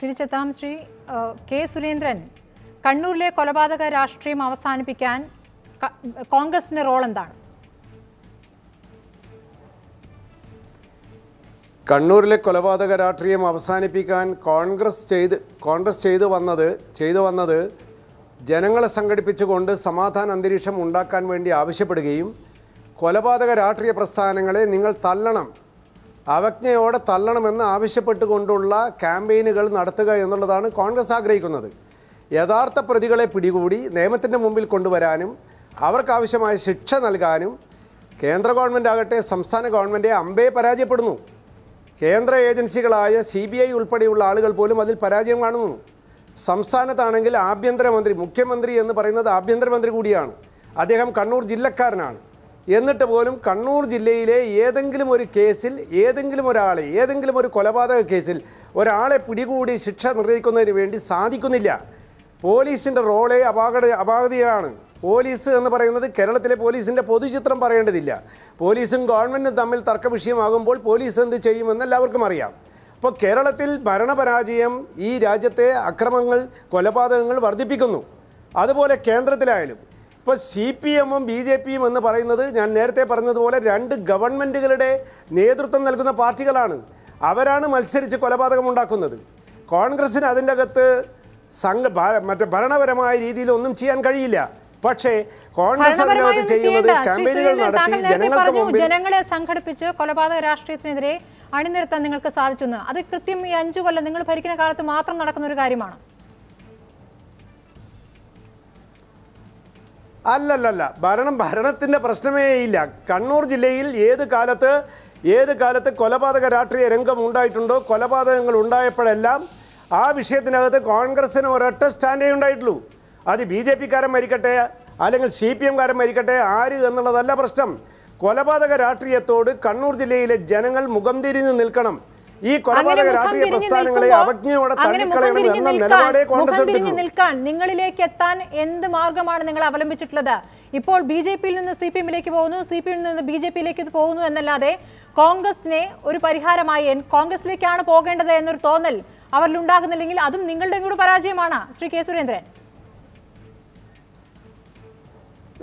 തിരിച്ചെത്താം ശ്രീ കെ സുരേന്ദ്രൻ. കണ്ണൂരിലെ കൊലപാതക രാഷ്ട്രീയം അവസാനിപ്പിക്കാൻ കോൺഗ്രസിന്റെ റോൾ എന്താണ്? കണ്ണൂരിലെ കൊലപാതക രാഷ്ട്രീയം അവസാനിപ്പിക്കാൻ കോൺഗ്രസ് ചെയ്ത് കോൺഗ്രസ് ചെയ്തു വന്നത് ചെയ്തു വന്നത് ജനങ്ങളെ സംഘടിപ്പിച്ചുകൊണ്ട് സമാധാന അന്തരീക്ഷം ഉണ്ടാക്കാൻ വേണ്ടി ആവശ്യപ്പെടുകയും കൊലപാതക രാഷ്ട്രീയ പ്രസ്ഥാനങ്ങളെ നിങ്ങൾ തള്ളണം അവജ്ഞയോടെ തള്ളണമെന്ന് ആവശ്യപ്പെട്ടുകൊണ്ടുള്ള ക്യാമ്പയിനുകൾ നടത്തുക എന്നുള്ളതാണ് കോൺഗ്രസ് ആഗ്രഹിക്കുന്നത്. യഥാർത്ഥ പ്രതികളെ പിടികൂടി നിയമത്തിന്റെ മുമ്പിൽ കൊണ്ടുവരാനും അവർക്കാവശ്യമായ ശിക്ഷ നൽകാനും കേന്ദ്ര ഗവൺമെന്റ് ആകട്ടെ സംസ്ഥാന ഗവൺമെന്റ് അമ്പേ പരാജയപ്പെടുന്നു. കേന്ദ്ര ഏജൻസികളായ സി ബി ഐ ഉൾപ്പെടെയുള്ള ആളുകൾ പോലും അതിൽ പരാജയം കാണുന്നു. സംസ്ഥാനത്താണെങ്കിൽ ആഭ്യന്തരമന്ത്രി മുഖ്യമന്ത്രി എന്ന് പറയുന്നത് ആഭ്യന്തരമന്ത്രി കൂടിയാണ്. അദ്ദേഹം കണ്ണൂർ ജില്ലക്കാരനാണ്. എന്നിട്ട് പോലും കണ്ണൂർ ജില്ലയിലെ ഏതെങ്കിലും ഒരു കേസിൽ ഏതെങ്കിലും ഒരാളെ ഏതെങ്കിലും ഒരു കൊലപാതക കേസിൽ ഒരാളെ പിടികൂടി ശിക്ഷ നിർണയിക്കുന്നതിന് വേണ്ടി സാധിക്കുന്നില്ല. പോലീസിന്റെ റോളെ അപാകട അപാകതയാണ്. പോലീസ് എന്ന് പറയുന്നത് കേരളത്തിലെ പോലീസിന്റെ പൊതുചിത്രം പറയേണ്ടതില്ല. പോലീസും ഗവൺമെന്റും തമ്മിൽ തർക്ക വിഷയമാകുമ്പോൾ പോലീസ് എന്ത് ചെയ്യുമെന്ന് എല്ലാവർക്കും അറിയാം. അപ്പോൾ കേരളത്തിൽ ഭരണപരാജയം ഈ രാജ്യത്തെ അക്രമങ്ങൾ കൊലപാതകങ്ങൾ വർദ്ധിപ്പിക്കുന്നു. അതുപോലെ കേന്ദ്രത്തിലായാലും ഇപ്പോൾ സി പി എമ്മും ബി ജെ പിയും എന്ന് പറയുന്നത് ഞാൻ നേരത്തെ പറഞ്ഞതുപോലെ രണ്ട് ഗവൺമെന്റുകളുടെ നേതൃത്വം നൽകുന്ന പാർട്ടികളാണ്. അവരാണ് മത്സരിച്ച് കൊലപാതകം ഉണ്ടാക്കുന്നത് കോൺഗ്രസ്സിന് അതിന്റെ അകത്ത് സംഘ മറ്റേ ഭരണപരമായ രീതിയിൽ ഒന്നും ചെയ്യാൻ കഴിയില്ല. പക്ഷേ കോൺഗ്രസ് അതിനകത്ത് ചെയ്യുന്നത് ക്യാമ്പയിനുകൾ നടത്തി ജനങ്ങൾക്ക് മുമ്പിൽ ജനങ്ങളെ സംഘടിപ്പിച്ച് കൊലപാതക രാഷ്ട്രീയത്തിനെതിരെ അണിനിരത്താൻ നിങ്ങൾക്ക് സാധിച്ചു അത് കൃത്യം ഈ അഞ്ചു കൊല്ലം നിങ്ങൾ ഭരിക്കുന്ന കാലത്ത് മാത്രം നടക്കുന്ന ഒരു കാര്യമാണ്. അല്ലല്ലല്ല ഭരണം ഭരണത്തിന്റെ പ്രശ്നമേ ഇല്ല. കണ്ണൂർ ജില്ലയിൽ ഏത് കാലത്ത് ഏത് കാലത്ത് കൊലപാതക രാഷ്ട്രീയ രംഗം ഉണ്ടായിട്ടുണ്ടോ കൊലപാതകങ്ങൾ ഉണ്ടായപ്പോഴെല്ലാം ആ വിഷയത്തിനകത്ത് കോൺഗ്രസ്സിന് ഒരൊറ്റ സ്റ്റാൻഡേ ഉണ്ടായിട്ടുള്ളൂ. അത് ബി ജെ പിക്കാരൻ മരിക്കട്ടെ അല്ലെങ്കിൽ സി പി എംകാരൻ മരിക്കട്ടെ ആര് എന്നുള്ളതല്ല പ്രശ്നം. കൊലപാതക രാഷ്ട്രീയത്തോട് കണ്ണൂർ ജില്ലയിലെ ജനങ്ങൾ മുഖം തിരിഞ്ഞ് നിൽക്കണം. ഈ കൊലപാതക രാഷ്ട്രീയ പ്രസ്ഥാനങ്ങളെ അവജ്ഞയോടെ തള്ളിക്കളയണം എന്ന നിലപാടേ കോൺഗ്രസ് നിൽക്കാൻ നിങ്ങളിലേക്ക് എത്താൻ എന്ത് മാർഗമാണ് നിങ്ങൾ അവലംബിച്ചിട്ടുള്ളത്? ഇപ്പോൾ ബി ജെ പിയിൽ നിന്ന് സി പി എമ്മിലേക്ക് പോകുന്നു സി പി എമ്മിൽ നിന്ന് ബി ജെ പിയിലേക്ക് പോകുന്നു എന്നല്ലാതെ കോൺഗ്രസിനെ ഒരു പരിഹാരമായി കോൺഗ്രസിലേക്കാണ് പോകേണ്ടത് എന്നൊരു തോന്നൽ അവരിൽ ഉണ്ടാകുന്നില്ലെങ്കിൽ അതും നിങ്ങളുടെ കൂടെ പരാജയമാണ് ശ്രീ കെ സുരേന്ദ്രൻ.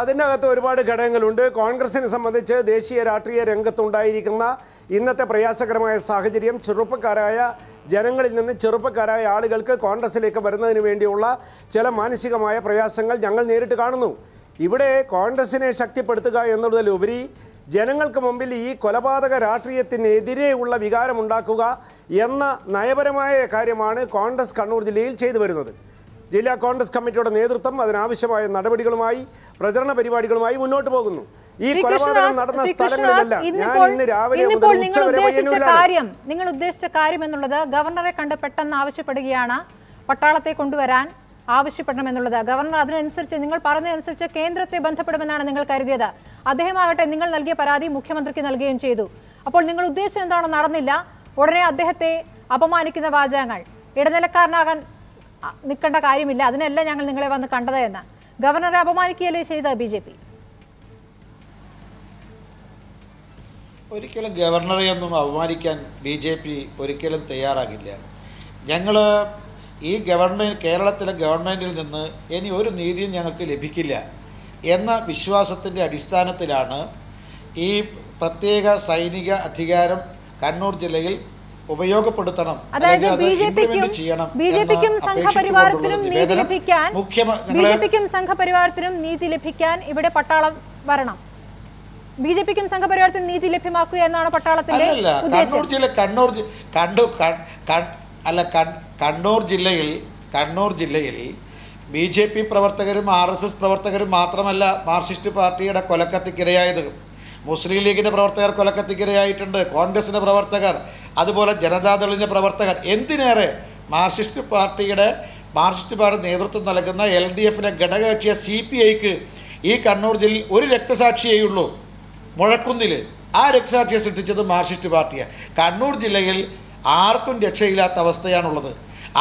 അതിനകത്ത് ഒരുപാട് ഘടകങ്ങളുണ്ട്. കോൺഗ്രസിനെ സംബന്ധിച്ച് ദേശീയ രാഷ്ട്രീയ രംഗത്തുണ്ടായിരിക്കുന്ന ഇന്നത്തെ പ്രയാസകരമായ സാഹചര്യം ചെറുപ്പക്കാരായ ജനങ്ങളിൽ നിന്ന് ചെറുപ്പക്കാരായ ആളുകൾക്ക് കോൺഗ്രസിലേക്ക് വരുന്നതിന് വേണ്ടിയുള്ള ചില മാനസികമായ പ്രയാസങ്ങൾ ഞങ്ങൾ നേരിട്ട് കാണുന്നു. ഇവിടെ കോൺഗ്രസിനെ ശക്തിപ്പെടുത്തുക എന്നുള്ളതിലുപരി ജനങ്ങൾക്ക് മുമ്പിൽ ഈ കൊലപാതക രാഷ്ട്രീയത്തിനെതിരെയുള്ള വികാരമുണ്ടാക്കുക എന്ന നയപരമായ കാര്യമാണ് കോൺഗ്രസ് കണ്ണൂർ ജില്ലയിൽ ചെയ്തു വരുന്നത്. ജില്ലാ കോൺഗ്രസ് കമ്മിറ്റിയുടെ നേതൃത്വം അതിനാവശ്യമായ നടപടികളുമായി പ്രചരണ പരിപാടികളുമായി മുന്നോട്ട് പോകുന്നു. ഈ കൊലപാതകം നടന്ന സ്ഥലങ്ങളിലല്ല. ഞാൻ ഇന്ന് രാവിലെ മുതൽ ഉച്ചവരെ ഉദ്ദേശിച്ച കാര്യം നിങ്ങൾ ഉദ്ദേശിച്ച കാര്യം എന്നുള്ളത് ഗവർണറെ കണ്ട് പെട്ടെന്ന് ആവശ്യപ്പെടുകയാണ്. പട്ടാളത്തെ കൊണ്ടുവരാൻ ആവശ്യപ്പെടണം എന്നുള്ളത് ഗവർണർ അതിനനുസരിച്ച് നിങ്ങൾ പറഞ്ഞതനുസരിച്ച് കേന്ദ്രത്തെ ബന്ധപ്പെടുമെന്നാണ് നിങ്ങൾ കരുതിയത്. അദ്ദേഹമാകട്ടെ നിങ്ങൾ നൽകിയ പരാതി മുഖ്യമന്ത്രിക്ക് നൽകുകയും ചെയ്തു. അപ്പോൾ നിങ്ങൾ ഉദ്ദേശിച്ചത് എന്താണോ നടന്നില്ല. ഉടനെ അദ്ദേഹത്തെ അപമാനിക്കുന്ന വാചകങ്ങൾ. ഇടനിലക്കാരനാകാൻ നിൽക്കേണ്ട കാര്യമില്ല. അതിനല്ല ഞങ്ങൾ നിങ്ങളെ വന്ന് കണ്ടത് എന്ന്. ഗവർണറെ അപമാനിക്കുകയല്ലേ ചെയ്ത ബി ജെ പി? ഒരിക്കലും ഗവർണറെ ഒന്നും അപമാനിക്കാൻ ബി ജെ പി ഒരിക്കലും തയ്യാറാകില്ല. ഞങ്ങൾ ഈ ഗവൺമെന്റ് കേരളത്തിലെ ഗവൺമെന്റിൽ നിന്ന് ഇനി ഒരു നീതിയും ഞങ്ങൾക്ക് ലഭിക്കില്ല എന്ന വിശ്വാസത്തിന്റെ അടിസ്ഥാനത്തിലാണ് ഈ പ്രത്യേക സൈനിക അധികാരം കണ്ണൂർ ജില്ലയിൽ ഉപയോഗപ്പെടുത്തണം. അതായത് ബി ജെ പിക്കും ചെയ്യണം ബി ജെ പിക്കും സംഘപരിവാരത്തിനും നീതി ലഭിക്കാൻ ബി ജെ പിക്കും സംഘപരിവാരത്തിനും നീതി ലഭിക്കാൻ ഇവിടെ പട്ടാളം വരണം. ബി ജെ പിക്കും സംഘപരിവാരത്തിനും നീതി ലഭ്യമാക്കുക എന്നാണ് പട്ടാളത്തിന്റെ കണ്ണൂർ ജില്ല കണ്ണൂർ കണ്ടു അല്ല കണ്ണൂർ ജില്ലയിൽ കണ്ണൂർ ജില്ലയിൽ ബി ജെ പി പ്രവർത്തകരും ആർ എസ് എസ് പ്രവർത്തകരും മാത്രമല്ല മാർക്സിസ്റ്റ് പാർട്ടിയുടെ കൊലക്കത്തിക്കിരയായത്. മുസ്ലിം ലീഗിന്റെ പ്രവർത്തകർ കൊലക്കത്തിക്കിരയായിട്ടുണ്ട്. കോൺഗ്രസിന്റെ പ്രവർത്തകർ അതുപോലെ ജനതാദളിന്റെ പ്രവർത്തകർ എന്തിനേറെ മാർക്സിസ്റ്റ് പാർട്ടിയുടെ മാർക്സിസ്റ്റ് പാർട്ടി നേതൃത്വം നൽകുന്ന എൽ ഡി എഫിലെ ഘടകകക്ഷിയ സി പി ഐക്ക് ഈ കണ്ണൂർ ജില്ലയിൽ ഒരു രക്തസാക്ഷിയേ ഉള്ളൂ. മുഴക്കുന്നിൽ ആ രക്തസാക്ഷിയെ സൃഷ്ടിച്ചത് മാർക്സിസ്റ്റ് പാർട്ടിയാണ് കണ്ണൂർ ജില്ലയിൽ ആർക്കും രക്ഷയില്ലാത്ത അവസ്ഥയാണുള്ളത്.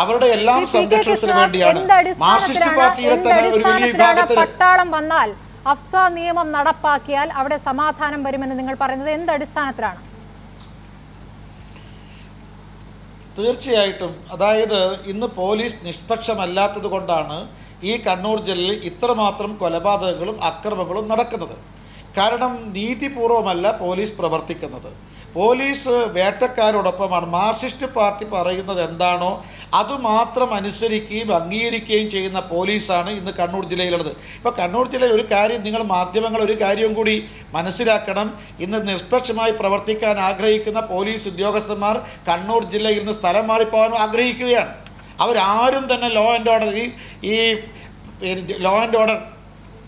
അവരുടെ എല്ലാം സംരക്ഷണത്തിന് വേണ്ടിയാണ് മാർസിസ്റ്റ് മാർക്സിസ്റ്റ് പാർട്ടിയുടെ തന്നെ ഒരു വലിയ വിഭാഗത്തിൽ പട്ടാളം വന്നാൽ അഫ്സ നിയമം നടപ്പാക്കിയാൽ അവിടെ സമാധാനം വരുമെന്ന് നിങ്ങൾ പറയുന്നത് എന്ത് അടിസ്ഥാനത്തിലാണ്? തീർച്ചയായിട്ടും അതായത് ഇന്ന് പോലീസ് നിഷ്പക്ഷമല്ലാത്തത് കൊണ്ടാണ് ഈ കണ്ണൂർ ജില്ലയിൽ ഇത്രമാത്രം കൊലപാതകങ്ങളും അക്രമങ്ങളും നടക്കുന്നത്. കാരണം നീതിപൂർവമല്ല പോലീസ് പ്രവർത്തിക്കുന്നത്. പോലീസ് വേട്ടക്കാരോടൊപ്പമാണ്. മാർക്സിസ്റ്റ് പാർട്ടി പറയുന്നത് എന്താണോ അത് മാത്രം അനുസരിക്കുകയും അംഗീകരിക്കുകയും ചെയ്യുന്ന പോലീസാണ് ഇന്ന് കണ്ണൂർ ജില്ലയിലുള്ളത്. ഇപ്പോൾ കണ്ണൂർ ജില്ലയിൽ ഒരു കാര്യം നിങ്ങൾ മാധ്യമങ്ങൾ ഒരു കാര്യം കൂടി മനസ്സിലാക്കണം. ഇന്ന് നിഷ്പക്ഷമായി പ്രവർത്തിക്കാൻ ആഗ്രഹിക്കുന്ന പോലീസ് ഉദ്യോഗസ്ഥന്മാർ കണ്ണൂർ ജില്ലയിൽ നിന്ന് സ്ഥലം മാറിപ്പോകാനും ആഗ്രഹിക്കുകയാണ്. അവരാരും തന്നെ ലോ ആൻഡ് ഓർഡർ ഈ ഈ ലോ ആൻഡ് ഓർഡർ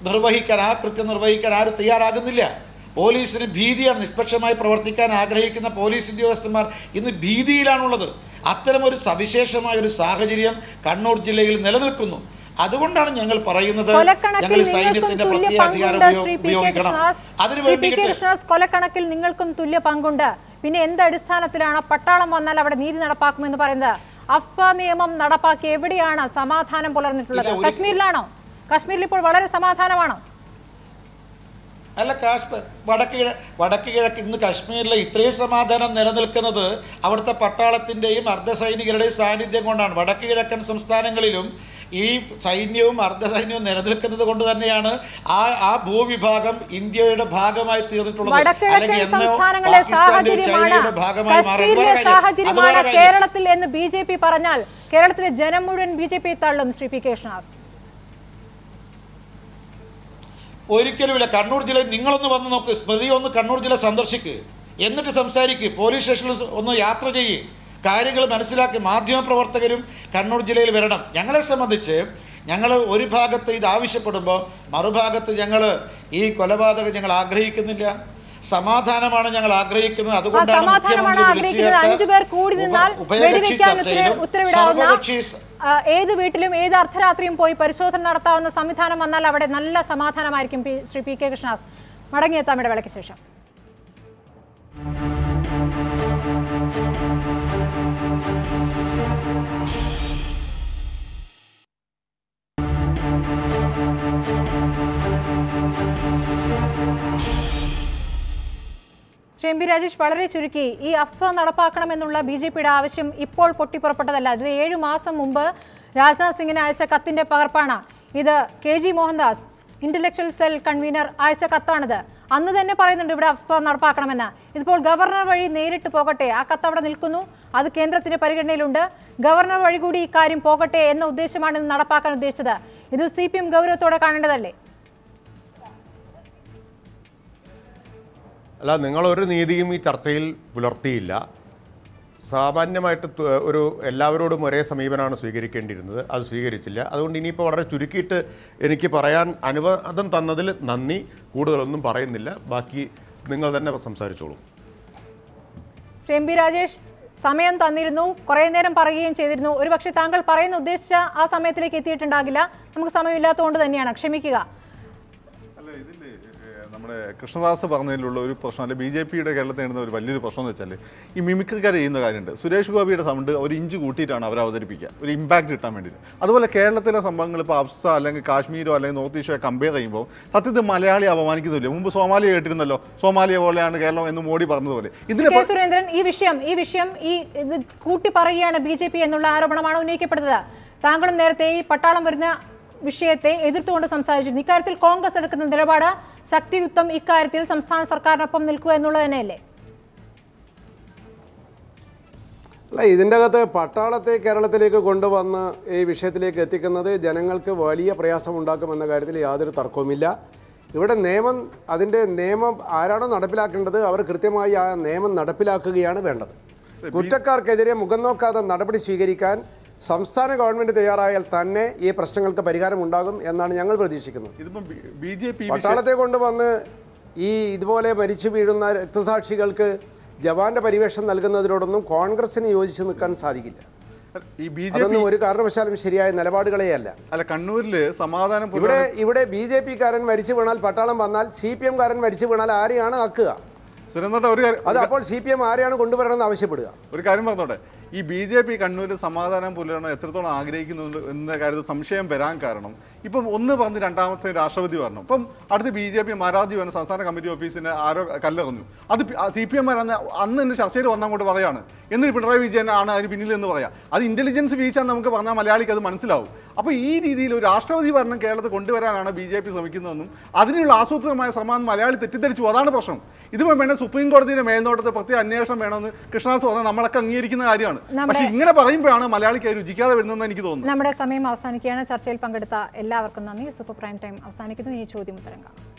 നിർവഹിക്കാൻ ആ കൃത്യം നിർവഹിക്കാൻ ആരും തയ്യാറാകുന്നില്ല. പോലീസിന് ഭീതിയാണ് നിഷ്പക്ഷമായി പ്രവർത്തിക്കാൻ ആഗ്രഹിക്കുന്ന പോലീസ് ഉദ്യോഗസ്ഥന്മാർ ഇന്ന് ഭീതിയിലാണുള്ളത്. അത്തരമൊരു സവിശേഷമായ ഒരു സാഹചര്യം കണ്ണൂർ ജില്ലയിൽ നിലനിൽക്കുന്നു. അതുകൊണ്ടാണ് ഞങ്ങൾ പറയുന്നത് ഞങ്ങൾ സൈന്യത്തിന്റെ പ്രത്യേക അധികാരം ഉപയോഗിക്കണം. കൃഷ്ണദാസ്. അതിനു ശ്രീ പി കെ വേണ്ടിയിട്ട് കൃഷ്ണദാസ് കൊലക്കണക്കിൽ നിങ്ങൾക്കും തുല്യ പങ്കുണ്ട്. പിന്നെ എന്ത് അടിസ്ഥാനത്തിലാണ് പട്ടാളം വന്നാൽ അവിടെ നീതി നടപ്പാക്കുമെന്ന് പറയുന്നത്? അഫ്സ്പ നിയമം നടപ്പാക്കി എവിടെയാണ് സമാധാനം പുലർന്നിട്ടുള്ളത്? കശ്മീരിലാണോ? കശ്മീരിൽ ഇപ്പോൾ വളരെ സമാധാനമാണ്. അല്ല കാശ്മീർ വടക്ക് കിഴ വടക്ക് കിഴക്ക് ഇന്ന് കാശ്മീരിലെ ഇത്രയും സമാധാനം നിലനിൽക്കുന്നത് അവിടുത്തെ പട്ടാളത്തിന്റെയും അർദ്ധസൈനികരുടെയും സാന്നിധ്യം കൊണ്ടാണ്. വടക്ക് കിഴക്കൻ സംസ്ഥാനങ്ങളിലും ഈ സൈന്യവും അർദ്ധസൈന്യവും നിലനിൽക്കുന്നത് കൊണ്ട് തന്നെയാണ് ആ ആ ഭൂവിഭാഗം ഇന്ത്യയുടെ ഭാഗമായി തീർന്നിട്ടുള്ളത്. അല്ലെങ്കിൽ ചൈനയുടെ ഭാഗമായി കാര്യം. കേരളത്തിൽ എന്ന് ബി ജെ പി പറഞ്ഞാൽ കേരളത്തിലെ ജനം മുഴുവൻ ബി ജെ പി തള്ളും ശ്രീ പി കെ ഒരിക്കലുമില്ല കണ്ണൂർ ജില്ലയിൽ നിങ്ങളൊന്ന് വന്ന് നോക്ക്. സ്മൃതി ഒന്ന് കണ്ണൂർ ജില്ല സന്ദർശിക്ക്. എന്നിട്ട് സംസാരിക്ക്. പോലീസ് സ്റ്റേഷനിൽ ഒന്ന് യാത്ര ചെയ്യ്. കാര്യങ്ങൾ മനസ്സിലാക്കി മാധ്യമപ്രവർത്തകരും കണ്ണൂർ ജില്ലയിൽ വരണം. ഞങ്ങളെ സംബന്ധിച്ച് ഞങ്ങൾ ഒരു ഭാഗത്ത് ഇത് ആവശ്യപ്പെടുമ്പോൾ മറുഭാഗത്ത് ഞങ്ങൾ ഈ കൊലപാതകം ഞങ്ങൾ ആഗ്രഹിക്കുന്നില്ല. സമാധാനമാണ് ഞങ്ങൾ ആഗ്രഹിക്കുന്നത്. അതുകൊണ്ടാണ് ആഗ്രഹിക്കുന്നത്. അഞ്ചു പേർ കൂടി നിന്നാൽ വെടിവെക്കാൻ ഉത്തരവിടാവുന്ന ഏത് വീട്ടിലും ഏത് അർദ്ധരാത്രിയും പോയി പരിശോധന നടത്താവുന്ന സംവിധാനം വന്നാൽ അവിടെ നല്ല സമാധാനമായിരിക്കും ശ്രീ പി കെ കൃഷ്ണദാസ്. മടങ്ങിയെത്താം ഇടവേളയ്ക്ക് ശേഷം. ശ്രീ എം പി രാജേഷ് വളരെ ചുരുക്കി. ഈ അഫ്സ നടപ്പാക്കണമെന്നുള്ള ബി ജെ പിയുടെ ആവശ്യം ഇപ്പോൾ പൊട്ടിപ്പുറപ്പെട്ടതല്ല. ഇത് ഏഴു മാസം മുമ്പ് രാജ്നാഥ് സിംഗിന് അയച്ച കത്തിന്റെ പകർപ്പാണ്. ഇത് K G Mohandas intellectual cell convener അയച്ച കത്താണിത്. അന്ന് തന്നെ പറയുന്നുണ്ട് ഇവിടെ അഫ്സ നടപ്പാക്കണമെന്ന്. ഇതിപ്പോൾ ഗവർണർ വഴി നേരിട്ട് പോകട്ടെ. ആ കത്ത് അവിടെ നിൽക്കുന്നു. അത് കേന്ദ്രത്തിന്റെ പരിഗണനയിലുണ്ട്. ഗവർണർ വഴി കൂടി ഇക്കാര്യം പോകട്ടെ എന്ന ഉദ്ദേശമാണ് ഇത് നടപ്പാക്കാൻ ഉദ്ദേശിച്ചത്. ഇത് സി പി എം ഗൗരവത്തോടെ കാണേണ്ടതല്ലേ? അല്ല നിങ്ങളൊരു നീതിയും ഈ ചർച്ചയിൽ പുലർത്തിയില്ല. സാമാന്യമായിട്ട് ഒരു എല്ലാവരോടും ഒരേ സമീപനമാണ് സ്വീകരിക്കേണ്ടിയിരുന്നത്. അത് സ്വീകരിച്ചില്ല. അതുകൊണ്ട് ഇനിയിപ്പോൾ വളരെ ചുരുക്കിയിട്ട് എനിക്ക് പറയാൻ അനുവാദം തന്നതിൽ നന്ദി. കൂടുതലൊന്നും പറയുന്നില്ല. ബാക്കി നിങ്ങൾ തന്നെ സംസാരിച്ചോളൂ. ശ്രീ എം പി രാജേഷ് സമയം തന്നിരുന്നു. കുറേ നേരം പറയുകയും ചെയ്തിരുന്നു. ഒരുപക്ഷെ താങ്കൾ പറയുന്ന ഉദ്ദേശിച്ച ആ സമയത്തിലേക്ക് എത്തിയിട്ടുണ്ടാകില്ല. നമുക്ക് സമയമില്ലാത്തതുകൊണ്ട് തന്നെയാണ്. ക്ഷമിക്കുക. അല്ല നമ്മുടെ കൃഷ്ണദാസ് പറഞ്ഞതിലുള്ള ഒരു പ്രശ്നം അല്ലെങ്കിൽ ബി ജെ പിയുടെ കേരളത്തിൽ നേരിടുന്ന ഒരു വലിയൊരു പ്രശ്നം എന്ന് വെച്ചാൽ ഈ മിമിക്രിക്കാർ ചെയ്യുന്ന കാര്യമുണ്ട്. സുരേഷ് ഗോപിയുടെ സൗണ്ട് ഒരു ഇഞ്ച് കൂട്ടിയിട്ടാണ് അവർ അവതരിപ്പിക്കുക. ഒരു ഇമ്പാക്ട് കിട്ടാൻ വേണ്ടിയിട്ട്. അതുപോലെ കേരളത്തിലെ സംഭവങ്ങൾ ഇപ്പോൾ അഫ്സ അല്ലെങ്കിൽ കാശ്മീരോ അല്ലെങ്കിൽ നോർത്ത് ഈസ്റ്റോ കമ്പയർ ചെയ്യുമ്പോൾ സത്യത്തിൽ മലയാളി അപമാനിക്കുന്നില്ല മുമ്പ് സോമാലിയ കേട്ടിരുന്നല്ലോ. സോമാലിയ പോലെയാണ് കേരളം എന്ന് മോഡി പറഞ്ഞതുപോലെ. ഇതിനെ സുരേന്ദ്രൻ ഈ വിഷയം ഈ വിഷയം ഈ കൂട്ടി പറയുകയാണ് ബി ജെ പി എന്നുള്ള ആരോപണമാണ് ഉന്നയിക്കപ്പെടുന്നത്. താങ്കളും നേരത്തെ ഈ പട്ടാളം വരുന്ന വിഷയത്തെ എതിർത്തുകൊണ്ട് സംസാരിച്ചിരുന്നു. ഇക്കാര്യത്തിൽ കോൺഗ്രസ് എടുക്കുന്ന നിലപാട് ശക്തിയുക്തം ഇക്കാര്യത്തിൽ സംസ്ഥാന സർക്കാരിനൊപ്പം നിൽക്കുക എന്നുള്ളത് തന്നെയല്ലേ? അല്ല ഇതിന്റെ അകത്ത് പട്ടാളത്തെ കേരളത്തിലേക്ക് കൊണ്ടുവന്ന് ഈ വിഷയത്തിലേക്ക് എത്തിക്കുന്നത് ജനങ്ങൾക്ക് വലിയ പ്രയാസമുണ്ടാക്കുമെന്ന കാര്യത്തിൽ യാതൊരു തർക്കവുമില്ല. ഇവിടെ നിയമം അതിന്റെ നിയമം ആരാണോ നടപ്പിലാക്കേണ്ടത് അവർ കൃത്യമായി ആ നിയമം നടപ്പിലാക്കുകയാണ് വേണ്ടത്. കുറ്റക്കാർക്കെതിരെ മുഖം നോക്കാതെ നടപടി സ്വീകരിക്കാൻ സംസ്ഥാന ഗവൺമെന്റ് തയ്യാറായാൽ തന്നെ ഈ പ്രശ്നങ്ങൾക്ക് പരിഹാരം ഉണ്ടാകും എന്നാണ് ഞങ്ങൾ പ്രതീക്ഷിക്കുന്നത്. പട്ടാളത്തെ കൊണ്ടുവന്ന് ഈ ഇതുപോലെ മരിച്ചു വീഴുന്ന രക്തസാക്ഷികൾക്ക് ജവാന്റെ പരിവേഷം നൽകുന്നതിനോടൊന്നും കോൺഗ്രസിന് യോജിച്ച് നിൽക്കാൻ സാധിക്കില്ല. ഈ ബി ജെ പി ഒരു കാരണവശാലും ശരിയായ നിലപാടുകളെ അല്ല അല്ല കണ്ണൂരിൽ സമാധാനം ഇവിടെ ഇവിടെ ബി ജെ പി കാരൻ മരിച്ചു വീണാൽ പട്ടാളം വന്നാൽ സി പി എം കാരൻ മരിച്ചു വീണാൽ ആരെയാണ് ആക്കുക? സുരേന്ദ്രൻ ഒരു അത് അപ്പോൾ സി പി എം ആരെയാണ് കൊണ്ടുവരണമെന്ന് ആവശ്യപ്പെടുക? ഒരു കാര്യം പറഞ്ഞോട്ടെ. ഈ ബി ജെ പി കണ്ണൂരിൽ സമാധാനം പുലരണം എത്രത്തോളം ആഗ്രഹിക്കുന്നു എന്ന കാര്യത്തിൽ സംശയം വരാൻ കാരണം. ഇപ്പം ഒന്ന് പറഞ്ഞ് രണ്ടാമത്തെ രാഷ്ട്രപതി പറഞ്ഞു. ഇപ്പം അടുത്ത് ബി ജെ പി മാരാജി വന്ന സംസ്ഥാന കമ്മിറ്റി ഓഫീസിന് ആരോ കല്ലെറിഞ്ഞു. അത് സി പി എം അന്ന് അന്ന് തന്നെ ചർച്ചയിൽ വന്നങ്ങോട്ട് പറയാണ്. എന്നിട്ട് പിണറായി വിജയൻ ആണ് അതിന് പിന്നിൽ എന്ന് പറയാം. അത് ഇന്റലിജൻസ് വീഴ്ച നമുക്ക് പറഞ്ഞാൽ മലയാളിക്ക് അത് മനസ്സിലാവും. അപ്പോൾ ഈ രീതിയിൽ ഒരു രാഷ്ട്രപതി ഭരണം കേരളത്തിൽ കൊണ്ടുവരാനാണ് ബി ജെ പി ശ്രമിക്കുന്നതെന്നും അതിനുള്ള ആസൂത്രിതമായ ശ്രമം മലയാളി തെറ്റിദ്ധരിച്ചു. അതാണ് പ്രശ്നം. ഇതിപ്പോൾ വേണേൽ സുപ്രീം കോടതിയുടെ മേൽനോട്ടത്തെ പ്രത്യേക അന്വേഷണം വേണമെന്ന് കൃഷ്ണദാസ് പറഞ്ഞാൽ നമ്മളൊക്കെ അംഗീകരിക്കുന്ന കാര്യമാണ്. പക്ഷേ ഇങ്ങനെ പറയുമ്പോഴാണ് മലയാളിക്ക് അത് രുചിക്കാതെ വരുന്നതെന്ന് എനിക്ക് തോന്നുന്നു നമ്മുടെ സമയം അവസാനിക്കുകയാണ്. ചർച്ചയിൽ പങ്കെടുത്ത എല്ലാവർക്കും നന്ദി. സൂപ്പർ പ്രൈം ടൈം അവസാനിക്കുന്നു. ഇനി ചോദ്യം ഉത്തരം കാണാം.